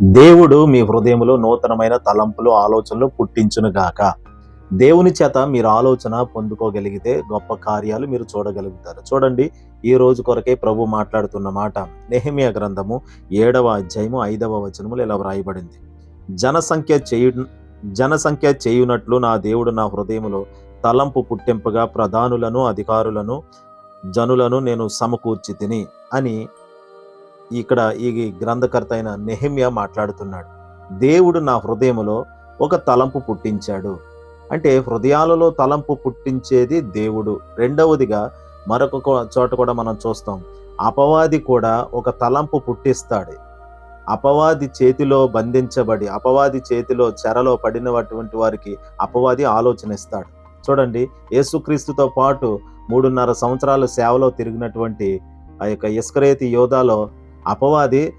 దేవుడు మీ హృదయంలో నూతనమైన తలంపులు ఆలోచనలు పుట్టించునుగాక. దేవుని చేత మీరు ఆలోచన పొందుకోగలిగితే గొప్ప కార్యాలు మీరు చూడగలుగుతారు. చూడండి ఈ రోజు కొరకే ప్రభు మాట్లాడుతున్న మాట. నెహిమియా గ్రంథము ఏడవ అధ్యాయము ఐదవ వచనములు ఇలా వ్రాయబడింది. జనసంఖ్య చేయు జనసంఖ్య చేయునట్లు నా దేవుడు నా హృదయములో తలంపు పుట్టింపుగా ప్రధానులను అధికారులను జనులను నేను సమకూర్చి తిని అని ఇక్కడ ఈ గ్రంథకర్త అయిన నెహిమ్యా మాట్లాడుతున్నాడు. దేవుడు నా హృదయంలో ఒక తలంపు పుట్టించాడు. అంటే హృదయాలలో తలంపు పుట్టించేది దేవుడు. రెండవదిగా మరొక చోట కూడా మనం చూస్తాం. అపవాది కూడా ఒక తలంపు పుట్టిస్తాడు. అపవాది చేతిలో బంధించబడి అపవాది చేతిలో చెరలో పడినటువంటి వారికి అపవాది ఆలోచన ఇస్తాడు. చూడండి యేసుక్రీస్తుతో పాటు మూడున్నర సంవత్సరాలు సేవలో తిరిగినటువంటి ఆ యొక్క ఇస్కరేతి యోధాలో అపవాది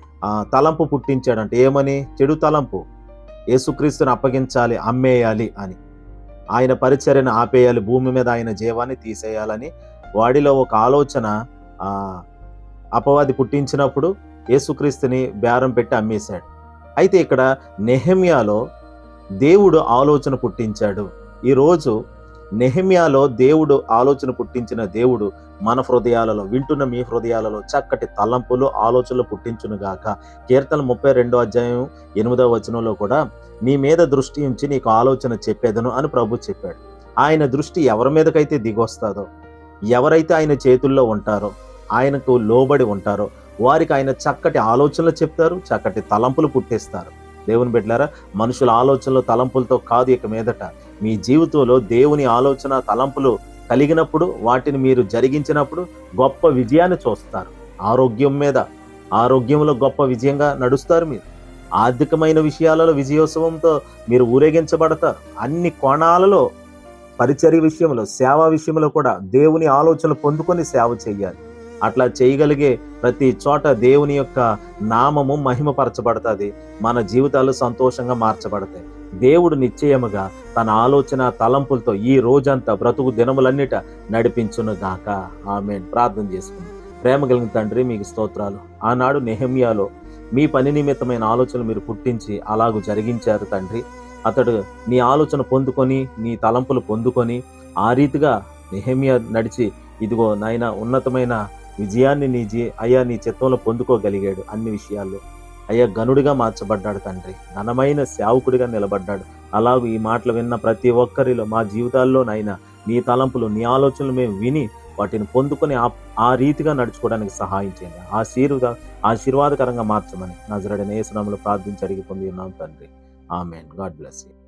తలంపు పుట్టించాడంటే. ఏమని? చెడు తలంపు. యేసుక్రీస్తుని అప్పగించాలి అమ్మేయాలి అని. ఆయన పరిచర్యను ఆపేయాలి భూమి మీద ఆయన జీవాన్ని తీసేయాలని. వాడిలో ఒక ఆలోచన అపవాది పుట్టించినప్పుడు యేసుక్రీస్తుని బేరం పెట్టి అమ్మేశాడు. అయితే ఇక్కడ నెహమ్యాలో దేవుడు ఆలోచన పుట్టించాడు. ఈరోజు నెహమియాలో దేవుడు ఆలోచన పుట్టించిన దేవుడు మన హృదయాలలో వింటున్న మీ హృదయాలలో చక్కటి తలంపులు ఆలోచనలు పుట్టించునుగాక. కీర్తన ముప్పై రెండో అధ్యాయం ఎనిమిదవ వచనంలో కూడా నీ మీద దృష్టి ఉంచి నీకు ఆలోచన చెప్పేదను అని ప్రభు చెప్పాడు. ఆయన దృష్టి ఎవరి మీదకైతే దిగొస్తాదో ఎవరైతే ఆయన చేతుల్లో ఉంటారో ఆయనకు లోబడి ఉంటారో వారికి ఆయన చక్కటి ఆలోచనలు చెప్తారు చక్కటి తలంపులు పుట్టిస్తారు. దేవుని బిడ్డలారా మనుషుల ఆలోచనలు తలంపులతో కాదు ఇక మీదట. మీ జీవితంలో దేవుని ఆలోచన తలంపులు కలిగినప్పుడు వాటిని మీరు జరిగించినప్పుడు గొప్ప విజయాన్ని చూస్తారు. ఆరోగ్యం మీద ఆరోగ్యంలో గొప్ప విజయంగా నడుస్తారు మీరు. ఆర్థికమైన విషయాలలో విజయోత్సవంతో మీరు ఊరేగించబడతారు. అన్ని కోణాలలో పరిచర్య విషయంలో సేవ విషయంలో కూడా దేవుని ఆలోచనలు పొందుకొని సేవ చేయాలి. అట్లా చేయగలిగే ప్రతి చోట దేవుని యొక్క నామము మహిమపరచబడుతుంది. మన జీవితాలు సంతోషంగా మార్చబడతాయి. దేవుడు నిశ్చయముగా తన ఆలోచన తలంపులతో ఈ రోజంతా బ్రతుకు దినములన్నిట నడిపించును గాక. ఆమె ప్రార్థన చేసుకుంది. ప్రేమ కలిగిన తండ్రి మీకు స్తోత్రాలు. ఆనాడు నెహమ్యాలో మీ పని నిమిత్తమైన ఆలోచనలు మీరు పుట్టించి అలాగూ జరిగించారు తండ్రి. అతడు నీ ఆలోచన పొందుకొని నీ తలంపులు పొందుకొని ఆ రీతిగా నెహమ్యా నడిచి ఇదిగో నాయన ఉన్నతమైన విజయాన్ని నీ జీ అయ్యా నీ చిత్తంలో పొందుకోగలిగాడు అన్ని విషయాల్లో. అయ్యా గనుడిగా మార్చబడ్డాడు తండ్రి. ఘనమైన సేవకుడిగా నిలబడ్డాడు. అలాగూ ఈ మాటలు విన్న ప్రతి ఒక్కరిలో మా జీవితాల్లో నాయన నీ తలంపులు నీ ఆలోచనలు మేము విని వాటిని పొందుకొని ఆ ఆ రీతిగా నడుచుకోవడానికి సహాయం చేయండి. ఆశీర్వాద ఆశీర్వాదకరంగా మార్చమని నజరడని ఏసునామలో ప్రార్థించి అడిగి పొంది ఉన్నాం తండ్రి. ఆమెన్. God bless you.